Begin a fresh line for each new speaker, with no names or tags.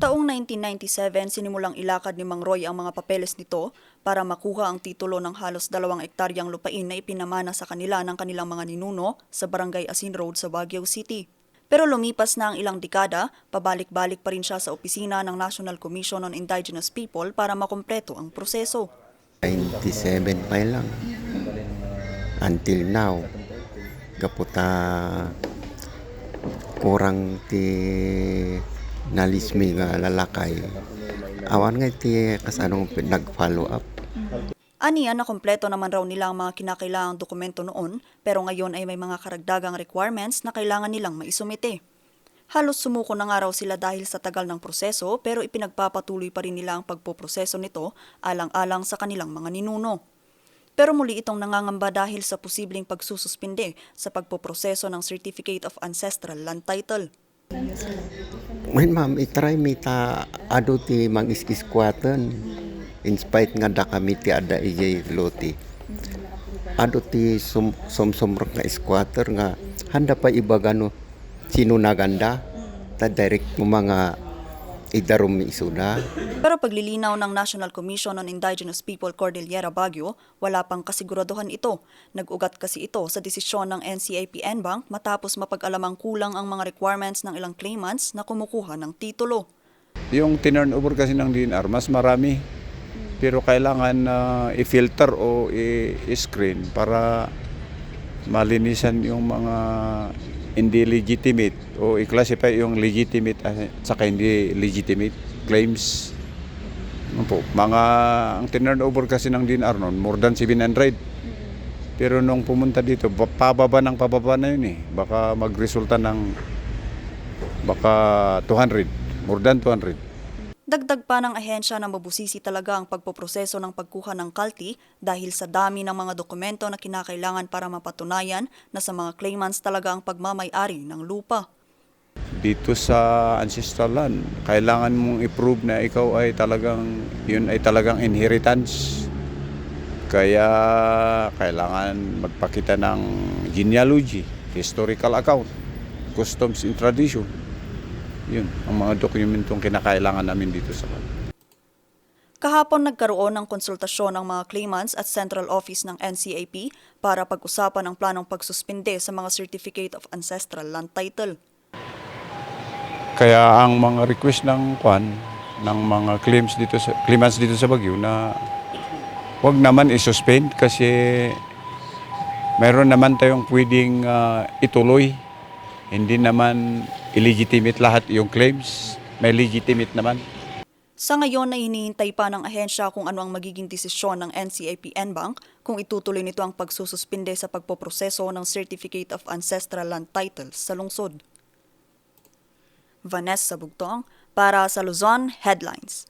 Taong 1997, sinimulang ilakad ni Mang Roy ang mga papeles nito para makuha ang titulo ng halos dalawang ektaryang lupain na ipinamana sa kanila ng kanilang mga ninuno sa Barangay Asin Road sa Baguio City. Pero lumipas na ang ilang dekada, pabalik-balik pa rin siya sa opisina ng National Commission on Indigenous People para makumpleto ang proseso.
97 pa lang. Until now. Kaputa kurang ti nalismi nga lalakay. Awan nga ti kasanong nag-follow up.
Aniya na kompleto naman raw nila ang mga kinakailangang dokumento noon pero ngayon ay may mga karagdagang requirements na kailangan nilang maisumite. Halos sumuko na nga raw sila dahil sa tagal ng proseso pero ipinagpapatuloy pa rin nila ang pagpoproseso nito alang-alang sa kanilang mga ninuno. Pero muli itong nangangamba dahil sa posibleng pagsususpinde sa pagpoproseso ng Certificate of Ancestral Land Title.
Ngayon ma'am, itry mi ta ado ti mag-iskiskwatan. In spite nga da kami ti ada ijay loti. Ado ti sum sumsumrok nga squatter nga handa pa iba gano sino naganda ta direct mga idarum mi isuda.
Pero paglilinaw ng National Commission on Indigenous People Cordillera Baguio, wala pang kasiguraduhan ito. Nag-ugat kasi ito sa desisyon ng NCAP Bank matapos mapag-alamang kulang ang mga requirements ng ilang claimants na kumukuha ng titulo.
Yung tinurn over kasi ng DNR, mas marami. Pero kailangan na i-filter o i-screen para malinisan yung mga hindi legitimate o i-classify yung legitimate at saka hindi legitimate claims. Ano po, mga ang tinurn over kasi ng DNR noon, more than 700. Pero nung pumunta dito, ba- pababa ng pababa na yun eh. Baka magresulta ng baka 200, more than 200.
Dagdag pa ng ahensya na mabusisi talaga ang pagpoproseso ng pagkuha ng kalti dahil sa dami ng mga dokumento na kinakailangan para mapatunayan na sa mga claimants talaga ang pagmamay-ari ng lupa.
dito sa ancestral land, kailangan mong i-prove na ikaw ay talagang, yun ay talagang inheritance. Kaya kailangan magpakita ng genealogy, historical account, customs and tradition. Yun, ang mga dokumentong kinakailangan namin dito sa land.
Kahapon nagkaroon ng konsultasyon ng mga claimants at central office ng NCAP para pag-usapan ang planong pagsuspinde sa mga Certificate of Ancestral Land Title.
Kaya ang mga request ng kwan ng mga claims dito sa claimants dito sa Baguio na wag naman i-suspend kasi meron naman tayong pwedeng ah, ituloy. Hindi naman illegitimate lahat yung claims. May legitimate naman.
Sa ngayon ay hinihintay pa ng ahensya kung ano ang magiging desisyon ng NCAP Bank kung itutuloy nito ang pagsususpinde sa pagpoproseso ng Certificate of Ancestral Land Titles sa lungsod. Vanessa Bugtong para sa Luzon Headlines.